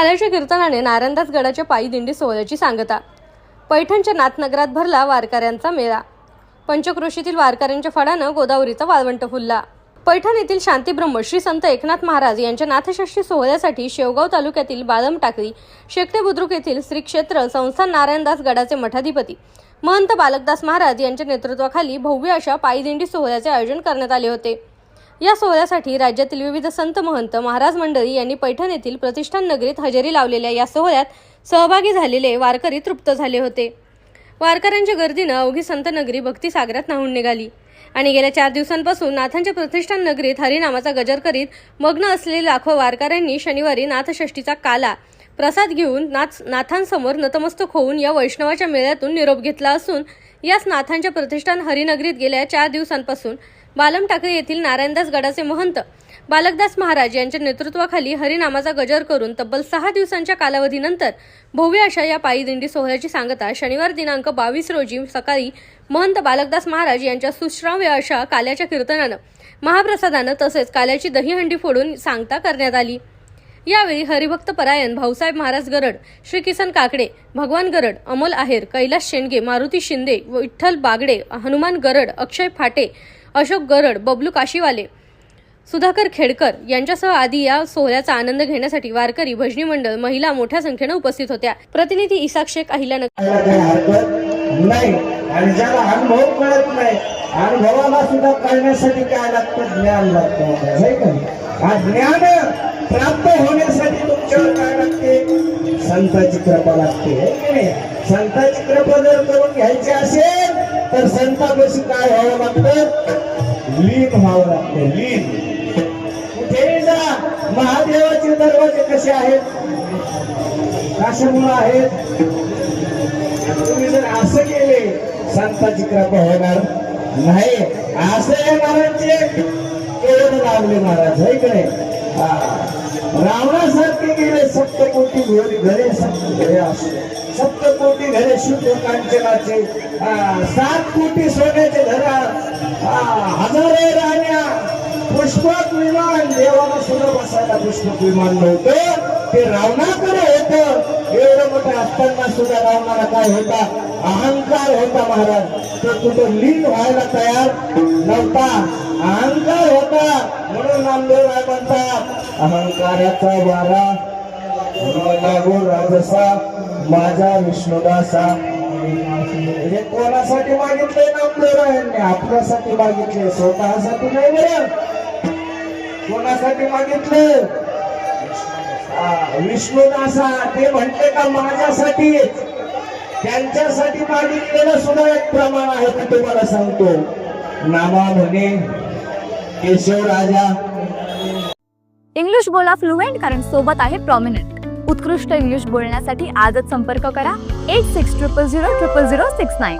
काल्याच्या कीर्तनाने नारायणदास गडाच्या पायी दिंडी सोहळ्याची सांगता. पैठणच्या नाथनगरात भरला वारकऱ्यांचा मेळा. पंचक्रोशीतील वारकऱ्यांच्या फडानं गोदावरीचा वाळवंट फुलला. पैठण येथील शांतीब्रह्म श्री संत एकनाथ महाराज यांच्या नाथषष्ठी सोहळ्यासाठी शेवगाव तालुक्यातील बालम टाकळी शेकटे बुद्रुक येथील श्री क्षेत्र संस्थान नारायणदास गडाचे मठाधिपती महंत बालकदास महाराज यांच्या नेतृत्वाखाली भव्य अशा पायीदिंडी सोहळ्याचे आयोजन करण्यात आले होते. या सोहळ्यासाठी राज्यातील विविध संत महंत महाराज मंडळी यांनी पैठण येथील प्रतिष्ठान नगरीत हजेरी लावलेल्या या सोहळ्यात सहभागी झालेले वारकरी तृप्त झाले होते. वारकऱ्यांच्या गर्दीनं अवघी संत नगरी भक्तिसागरात नाहून निघाली. आणि गेल्या चार दिवसांपासून नाथांच्या प्रतिष्ठान नगरीत हरिनामाचा गजर करीत मग्न असलेले लाखो वारकऱ्यांनी शनिवारी नाथषष्ठीचा काला प्रसाद घेऊन नाथ नाथांसमोर नतमस्तक होऊन या वैष्णवाच्या मेळ्यातून निरोप घेतला असून याच नाथांच्या प्रतिष्ठान हरिनगरीत गेल्या चार दिवसांपासून बालम ठाकरे येथील नारायणदास गडाचे महंत बालकदास महाराज यांच्या नेतृत्वाखाली हरिनामाचा गजर करून तब्बल सहा दिवसांच्या कालावधीनंतर भव्य अशा या पायी दिंडी सोहळ्याची सांगता शनिवार दिनांक बावीस रोजी सकाळी महंत बालकदास महाराज यांच्या सुश्राव्य अशा काल्याच्या कीर्तनानं महाप्रसादानं तसेच काल्याची दहीहंडी फोडून सांगता करण्यात आली. यावेळी हरिभक्त परायण भाऊसाहेब महाराज गरड श्री किसन काकडे भगवान गरड अमोल आहेर कैलास शेंडगे मारुती शिंदे विठ्ठल बागडे हनुमान गरड अक्षय फाटे अशोक गरड बबलू काशीवाले सुधाकर खेडकर यांच्यासह आदी या सोहळ्याचा आनंद घेण्यासाठी वारकरी भजनी मंडळ महिला मोठ्या संख्येनं उपस्थित होत्या. प्रतिनिधी इसाक शेख अहिल्यानगर करायला आणि ज्याला अनुभव कळत नाही अनुभवाला सुद्धा कळण्यासाठी काय लागतं? ज्ञान लागतं. हा ज्ञान प्राप्त होण्यासाठी तुमच्यावर काय लागते? संताची कृपा लागते. संतांची कृपा जर करून घ्यायची असेल तर संतापाशी काय व्हावं लागतं? लीन व्हावं लागतं लीन. कुठेही जा महादेवाचे दरवाजे कसे आहेत? कशामुळे आहेत? तुम्ही जर असं केले संतांची कृपा होणार नाही. असं आहे महाराजचे केवळ लावले महाराज है नाही? हा. रावणासारखे गेले सप्तकोटी घरे घरे सप्त घरे असले. सप्तकोटी घरे शुद्ध कांचनाचे. सात कोटी सोन्याचे घरा हजारे हजारो राण्या. पुष्पक विमान. देवाला सुद्धा बसायला पुष्पक विमान नव्हतं. ते रावणाकडे होत. एवढं मोठं असताना सुद्धा रावणाला काय होता? अहंकार होता महाराज. तो कुठं लीन व्हायला तयार नव्हता. अहंकार होता म्हणून नामदेव राय म्हणतात अहंकाराचा वारा लागो राजसा माझा विष्णुदासा. हे कोणासाठी मागितले नामदेव रायांनी आपल्यासाठी मागितले स्वतःसाठी नाही बरं. कोणासाठी मागितले विष्णुदासा. ते म्हणते का माझ्यासाठी? त्यांच्यासाठी मागितलेलं सुद्धा एक प्रमाण आहे मी तुम्हाला सांगतो? नामा म्हणे केशव राजा. इंग्लिश बोला फ्लुएंट कारण सोबत आहे प्रॉमिनंट उत्कृष्ट इंग्लिश बोलण्यासाठी आजच संपर्क करा. Eight six triple zero triple zero six nine